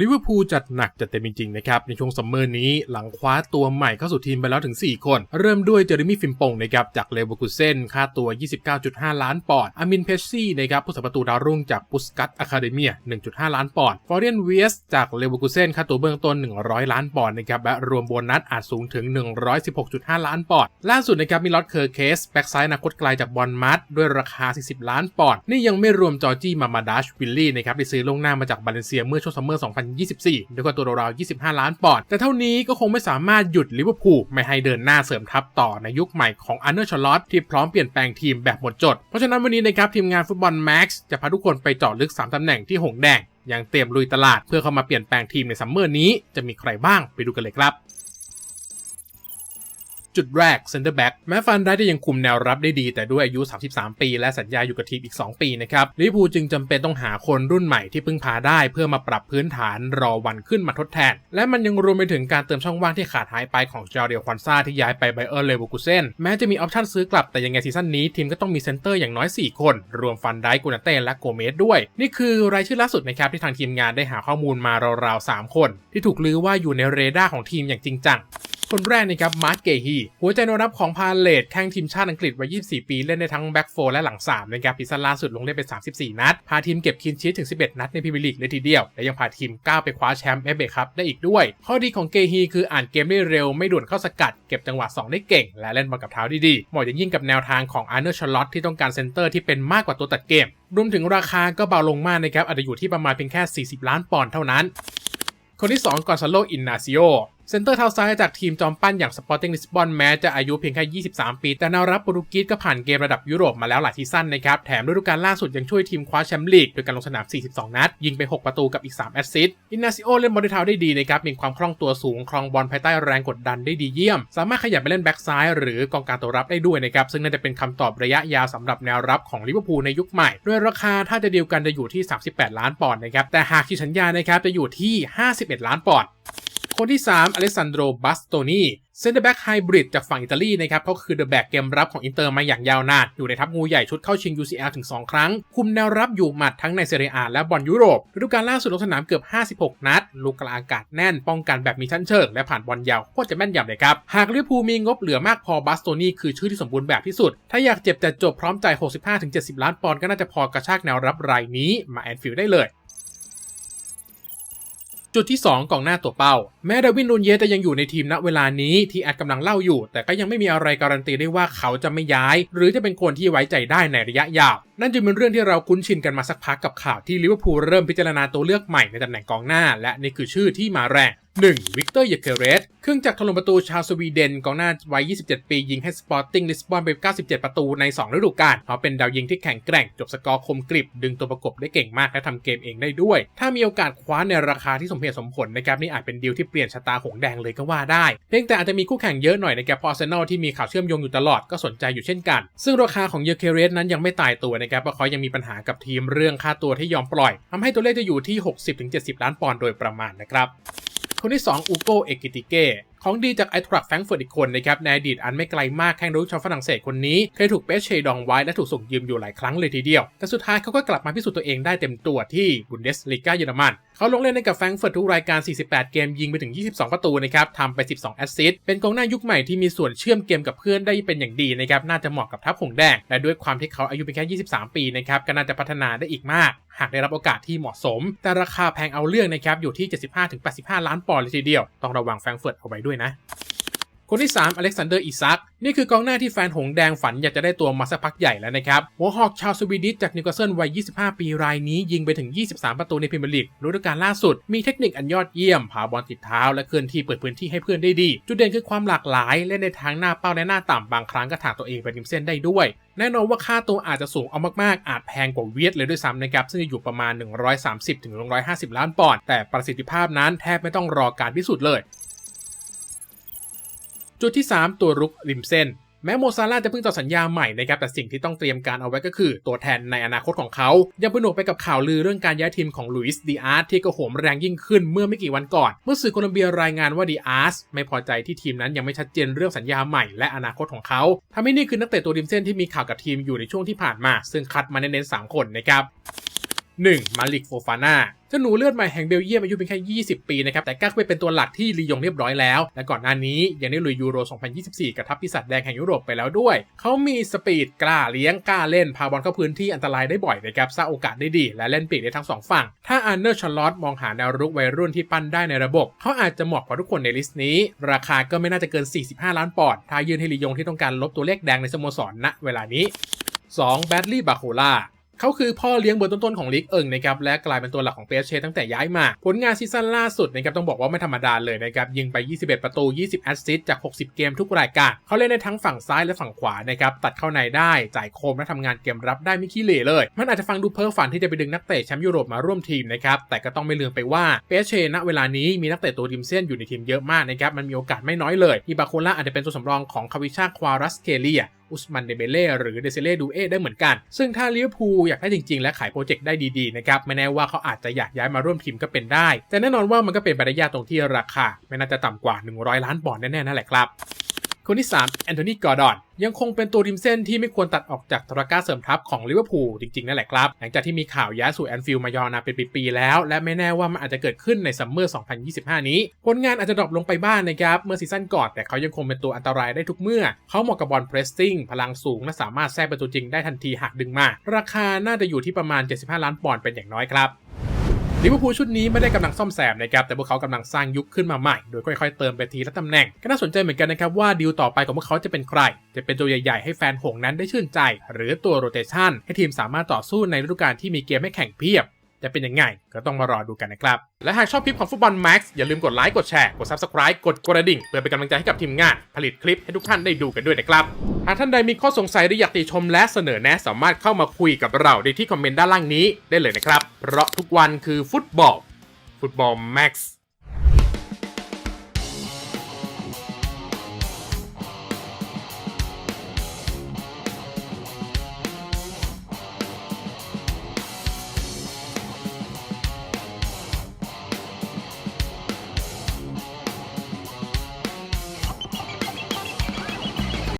ลิเวอร์พูลจัดหนักจัดเต็มจริงๆนะครับในช่วงซัมเมอร์นี้หลังคว้าตัวใหม่เข้าสู่ทีมไปแล้วถึง 4 คน เริ่มด้วยเจอร์มี่ฟิมปงนะครับจากเลเวอร์คูเซนค่าตัว 29.5 ล้านปอนด์อามินเพชซี่นะครับผู้สัประตูดาวรุ่งจากปุสกัตอะคาเดเมีย 1.5 ล้านปอนด์ฟอร์เรนเวียสจากเลเวอร์คูเซนค่าตัวเบื้องต้น 100 ล้านปอนด์นะครับและรวมโบนัสอาจสูงถึง 116.5 ล้านปอนด์ล่าสุดนะครับมีลอตเคอร์เคสแบ็กซ้ายอนาคตไกลจากบอลมัดด้วยราคา 40 ล้านปอนด์นี่ยังไม่รวมจอร์จี้มามาดัชวิลลี่นะครับที่ซื้อลงหน้ามาจากบาเลนเซียเมื่อช่วงซัมเมอร์2024 ด้วยกว่าตัวราวๆ25 ล้านปอนด์ แต่เท่านี้ก็คงไม่สามารถหยุดลิเวอร์พูลไม่ให้เดินหน้าเสริมทัพต่อในยุคใหม่ของอันเนอร์ชอลอตที่พร้อมเปลี่ยนแปลงทีมแบบหมดจด เพราะฉะนั้นวันนี้นะครับทีมงานฟุตบอลแม็กซ์จะพาทุกคนไปเจาะลึก 3ตำแหน่งที่หงแดงยังเตรียมลุยตลาดเพื่อเข้ามาเปลี่ยนแปลงทีมในซัมเมอร์นี้จะมีใครบ้างไปดูกันเลยครับ จุดแรกเซนเตอร์แบ็กแม้ฟันได้จะยังคุมแนวรับได้ดี แต่ด้วยอายุ 33 ปี และสัญญาอยู่กับทีมอีก 2 ปีนะครับลิเวอร์พูลจึงจำเป็นต้องหาคนรุ่นใหม่ที่พึ่งพาได้ เพื่อมาปรับพื้นฐานรอวันขึ้นมาทดแทน และมันยังรวมไปถึงการเติมช่องว่างที่ขาดหายไปของจอร์เดียควันซาที่ย้ายไปไบเออร์เลเวอร์กูเซนแม้จะมีออปชั่นซื้อกลับแต่ยังไงซีซั่นนี้ทีมก็ต้องมีเซนเตอร์อย่างน้อย 4 คน รวมฟันได้กุนาเต้และโกเมสด้วย นี่คือรายชื่อล่าสุดนะครับที่ทางทีมงานได้หาข้อมูลมาราวๆ3คน ที่ถูกลือว่าอยู่ในเรดาร์ของทีมอย่างจริงจัง คนแรกนะครับมาร์คเกฮีหัวใจโนรับของพาเลตแข่งทีมชาติอังกฤษวัย 24 ปีเล่นในทั้งแบ็กโฟและหลัง3นะครับปีซันล่าสุดลงเล่นไป 34 นัด พาทีมเก็บคินชีสถึง 11 นัดในพรีเมียร์ลีกเลยทีเดียว และยังพาทีมก้าวไปคว้าแชมป์เอฟเอคัพได้อีกด้วย ข้อดีของเกฮีคืออ่านเกมได้เร็วไม่ด่วนเข้าสกัด เก็บจังหวะ 2 ได้เก่ง และเล่นบอลกับเท้าดีๆเหมาะอย่างยิ่งกับแนวทางของอาร์เนอร์ชลอตที่ต้องการเซนเตอร์ที่เป็นมากกว่าตัวตัดเกม รวมถึงราคาก็เบาลงมากนะครับอาจจะอยู่ที่ประมาณเพียงแค่ 40 ล้านปอนด์เท่านั้น คนที่ 2 กอนซาโล อินนาซิโอ เซนเตอร์เท้าซ้ายจากทีมจอมปั้นอย่างสปอร์ติ้งลิสบอนแม้จะอายุเพียงแค่ 23 ปี แต่แนวรับโปรตุเกสก็ผ่านเกมระดับยุโรปมาแล้วหลายซีซั่นนะครับ แถมฤดูกาลล่าสุดยังช่วยทีมคว้าแชมป์ลีกโดยการลงสนาม 42 นัด ยิงไป 6 ประตูกับอีก 3 แอสซิสต์อินนาซิโอเล่นบอลด้วยเท้าได้ดีนะครับ มีความคล่องตัวสูง ครองบอลภายใต้แรงกดดันได้ดีเยี่ยม สามารถขยับไปเล่นแบ็กซ้ายหรือกองกลางตัวรับได้ด้วยนะครับ ซึ่งน่าจะเป็นคำตอบระยะยาวสำหรับแนวรับของลิเวอร์พูลในยุคใหม่ด้วยราคาถ้าจะเดีลกันจะอยู่ที่ 38 ล้านปอนด์นะครับแต่หากที่สัญญานะครับจะอยู่ที่ 51 ล้านปอนด์ คนที่ 3อเล็กซานโดรบัสโตนีเซนเตอร์แบ็กไฮบริดจากฝั่งอิตาลีนะครับเขาคือเดอะแบ็กเกมรับของอินเตอร์มาอย่างยาวนาน อยู่ในทัพงูใหญ่ชุดเข้าชิง UCL ถึง 2 ครั้ง คุมแนวรับอยู่หมัดทั้งในเซเรียอาและบอลยุโรปฤดูกาลล่าสุดลงสนามเกือบ 56 นัด ลูกกลางอากาศแน่น ป้องกันแบบมีชั้นเชิง และผ่านบอลยาวโคตรจะแม่นยำเลยครับ หากลิเวอร์พูลมีงบเหลือมากพอบัสโตนีคือชื่อที่สมบูรณ์แบบที่สุด ถ้าอยากเจ็บแต่จบพร้อมใจ65-70 ล้านปอนด์ก็น่าจะพอกระชากแนวรับรายนี้มาแอนฟิลด์ได้เลย จุดที่ 2กองหน้าตัวเป้า แม้ดาวินนูนเยสจะยังอยู่ในทีมณเวลานี้ที่แอดกำลังเล่าอยู่ แต่ก็ยังไม่มีอะไรการันตีได้ว่าเขาจะไม่ย้าย หรือจะเป็นคนที่ไว้ใจได้ในระยะยาว นั่นจึงเป็นเรื่องที่เราคุ้นชินกันมาสักพักกับข่าวที่ลิเวอร์พูลเริ่มพิจารณาตัวเลือกใหม่ในตำแหน่งกองหน้า และนี่คือชื่อที่มาแรง 1. วิกเตอร์เยเคเรสเครื่องจักรถล่มประตูชาวสวีเดนกองหน้าวัย 27 ปี ยิงให้สปอร์ติ้งลิสบอนไป 97 ประตูใน 2 ฤดูกาลเขาเป็นดาวยิงที่แข็งแกร่ง จบสกอร์คมกริบ ดึงตัวประกบได้เก่งมาก และทำเกมเองได้ด้วย ถ้ามีโอกาสคว้าในราคาที่สมเหตุสมผลนะครับ นี่อาจเป็นดีลที่เปลี่ยนชะตาหงแดงเลยก็ว่าได้เพียงแต่อาจจะมีคู่แข่งเยอะหน่อยนะครับพอเซนอลที่มีข่าวเชื่อมโยงอยู่ตลอดก็สนใจอยู่เช่นกัน ซึ่งราคาของเยเคเรสนั้นยังไม่ตายตัวนะครับเพราะเขายังมีปัญหากับทีมเรื่องค่าตัวที่ยอมปล่อยทำให้ตัวเลขจะอยู่ที่ 60-70 ล้านปอนด์โดยประมาณนะครับ คนที่ 2 อูโกเอกิติเก ของดีจากไอทรัคแฟรงเฟิร์ตอีกคนนะครับในอดีตอันไม่ไกลมากแข้งรุกชาวฝรั่งเศสคนนี้ เคยถูกเปเชดองไว้และถูกส่งยืมอยู่หลายครั้งเลยทีเดียว แต่สุดท้ายเขาก็กลับมาพิสูจน์ตัวเองได้เต็มตัวที่บุนเดสลีกาเยอรมันเขาลงเล่นในกับแฟรงเฟิร์ตทุกรายการ 48 เกมยิงไปถึง 22 ประตูนะครับทำไป 12 แอสซิสต์เป็นกองหน้ายุคใหม่ที่มีส่วนเชื่อมเกมกับเพื่อนได้เป็นอย่างดีนะครับน่าจะเหมาะกับทัพหงแดงและด้วยความที่เขาอายุเพียงแค่ 23 ปีนะครับก็น่าจะพัฒนาได้อีกมาก หากได้รับโอกาสที่เหมาะสม แต่ราคาแพงเอาเรื่องนะครับอยู่ที่ 75-85 ล้านปอนด์เลยทีเดียวต้องระวังแฟรงเฟิร์ตเอาไว้ด้วยนะ คนที่ 3 อเล็กซานเดอร์อิซัก นี่คือกองหน้าที่แฟนหงแดงฝันอยากจะได้ตัวมาสักพักใหญ่แล้วนะครับ หัวหอกชาวสวีดิชจากนิวคาสเซิลวัย 25 ปีรายนี้ยิงไปถึง 23 ประตูในพรีเมียร์ลีกฤดูกาลล่าสุด มีเทคนิคอันยอดเยี่ยม พาบอลติดเท้า และเคลื่อนที่เปิดพื้นที่ให้เพื่อนได้ดี จุดเด่นคือความหลากหลาย เล่นในทางหน้าเป้าและหน้าต่ำบางครั้งก็ถากตัวเองไปริมเส้นได้ด้วยแน่นอนว่าค่าตัวอาจจะสูงเอามาก ๆ อาจแพงกว่าเวียดเลยด้วยซ้ำนะครับ ซึ่งจะอยู่ประมาณ 130-150 ล้านปอนด์แต่ประสิทธิภาพนั้นแทบไม่ต้องรอการพิสูจน์เลย จุดที่ 3 ตัวรุกริมเส้น แม้โมซาร่าจะเพิ่งต่อสัญญาใหม่นะครับแต่สิ่งที่ต้องเตรียมการเอาไว้ก็คือ ตัวแทนในอนาคตของเขา ยังผนวกไปกับข่าวลือเรื่องการย้ายทีมของลุยส์ดีอาร์ตที่กระโหมแรงยิ่งขึ้นเมื่อไม่กี่วันก่อน เมื่อสื่อโคลอมเบียรายงานว่าดีอาร์สไม่พอใจที่ทีมนั้นยังไม่ชัดเจนเรื่องสัญญาใหม่และอนาคตของเขาทำให้นี่คือนักเตะตัวริมเส้นที่มีข่าวกับทีมอยู่ในช่วงที่ผ่านมา ซึ่งคัดมาเน้นๆ3คนนะครับ 1. มาลิกโฟฟาน่าเจ้าหนูเลือดใหม่แห่งเบลเยียมอายุเพียงแค่ 20 ปีนะครับ แต่กล้าไปเป็นตัวหลักที่ลียงเรียบร้อยแล้ว และก่อนหน้านี้ยังได้ลุยยูโร 2024 กับทัพปีศาจแดงแห่งยุโรปไปแล้วด้วย เขามีสปีดกล้าเลี้ยงกล้าเล่น พาบอลเข้าพื้นที่อันตรายได้บ่อยนะครับ สร้างโอกาสได้ดี และเล่นปีกได้ทั้งสองฝั่ง ถ้าอันเนอร์ชาร์ลอตมองหาแนวรุกวัยรุ่นที่ปั้นได้ในระบบ เขาอาจจะเหมาะกว่าทุกคนในลิสต์นี้ ราคาก็ไม่น่าจะเกิน 45 ล้านปอนด์ ถ้ายื่นให้ลียงที่ต้องการลบตัวเลขแดงในสโมสรณเวลานี้ 2. แบดลี่บาโคล่า เขาคือพ่อเลี้ยงเบอร์ต้นๆของลีกเอิงนะครับและกลายเป็นตัวหลักของเปสเชตั้งแต่ย้ายมา ผลงานซีซั่นล่าสุดนะครับต้องบอกว่าไม่ธรรมดาเลยนะครับยิงไป 21 ประตู 20 แอสซิสต์จาก 60 เกมทุกรายการเขาเล่นในทั้งฝั่งซ้ายและฝั่งขวานะครับตัดเข้าในได้จ่ายโคมและทำงานเกมรับได้ไม่ขี้เหร่เลย มันอาจจะฟังดูเพ้อฝันที่จะไปดึงนักเตะแชมป์ยุโรปมาร่วมทีมนะครับแต่ก็ต้องไม่ลืมไปว่าเปสเชณเวลานี้มีนักเตะตัวริมเส้นอยู่ในทีมเยอะมากนะครับมันมีโอกาสไม่น้อยเลยอีบาโคล่าอาจจะเป็นตัวสำรองของคาวิชาควารัสเคเลีย อุสมันเดเบเล่หรือเดเซเล่ดูเอได้เหมือนกัน ซึ่งถ้าลิเวอร์พูลอยากได้จริง ๆ และขายโปรเจกต์ได้ดีๆนะครับไม่แน่ว่าเขาอาจจะอยากย้ายมาร่วมทีมก็เป็นได้ แต่แน่นอนว่ามันก็เป็นไปได้ยากตรงที่ราคา ไม่น่าจะต่ำกว่า 100 ล้านปอนด์แน่ๆนั่นแหละครับ คนที่ 3 แอนโทนีกอร์ดอน ยังคงเป็นตัวริมเส้นที่ไม่ควรตัดออกจากตระก้าเสริมทัพของลิเวอร์พูลจริง ๆ นั่นแหละครับ หลังจากที่มีข่าวย้ายสู่แอนฟิลด์มายาวนาเป็นปีๆแล้ว และไม่แน่ว่ามันอาจจะเกิดขึ้นในซัมเมอร์ 2025 นี้ ผลงานอาจจะดรอปลงไปบ้างนนะครับ เมื่อซีซั่นก่อน แต่เขายังคงเป็นตัวอันตรายได้ทุกเมื่อ เขาเหมาะกับบอลเพรสซิ่งพลังสูงและสามารถแทรกประตูจริงได้ทันทีหากดึงมา ราคาน่าจะอยู่ที่ประมาณ 75 ล้านปอนด์เป็นอย่างน้อยครับ ลิเวอร์พูลชุดนี้ไม่ได้กำลังซ่อมแซมนะครับแต่พวกเขากำลังสร้างยุคขึ้นมาใหม่โดยค่อยๆเติมไปทีละตำแหน่งก็น่าสนใจเหมือนกันนะครับว่าดีลต่อไปของพวกเขาจะเป็นใคร จะเป็นตัวใหญ่ๆให้แฟนหงนั้นได้ชื่นใจ หรือตัวโรเตชันให้ทีมสามารถต่อสู้ในฤดูกาลที่มีเกมให้แข่งเพียบ จะเป็นยังไง ก็ต้องมารอดูกันนะครับ และหากชอบคลิปของฟุตบอลแม็กซ์อย่าลืมกดไลค์กดแชร์กด Subscribe กดกระดิ่ง เพื่อเป็นกำลังใจให้กับทีมงาน ผลิตคลิปให้ทุกท่านได้ดูกันด้วยนะครับหากท่านใดมีข้อสงสัยหรืออยากติชมและเสนอแนะสามารถเข้ามาคุยกับเราได้ที่คอมเมนต์ด้านล่างนี้ได้เลยนะครับเพราะทุกวันคือฟุตบอลฟุตบอลแม็กซ์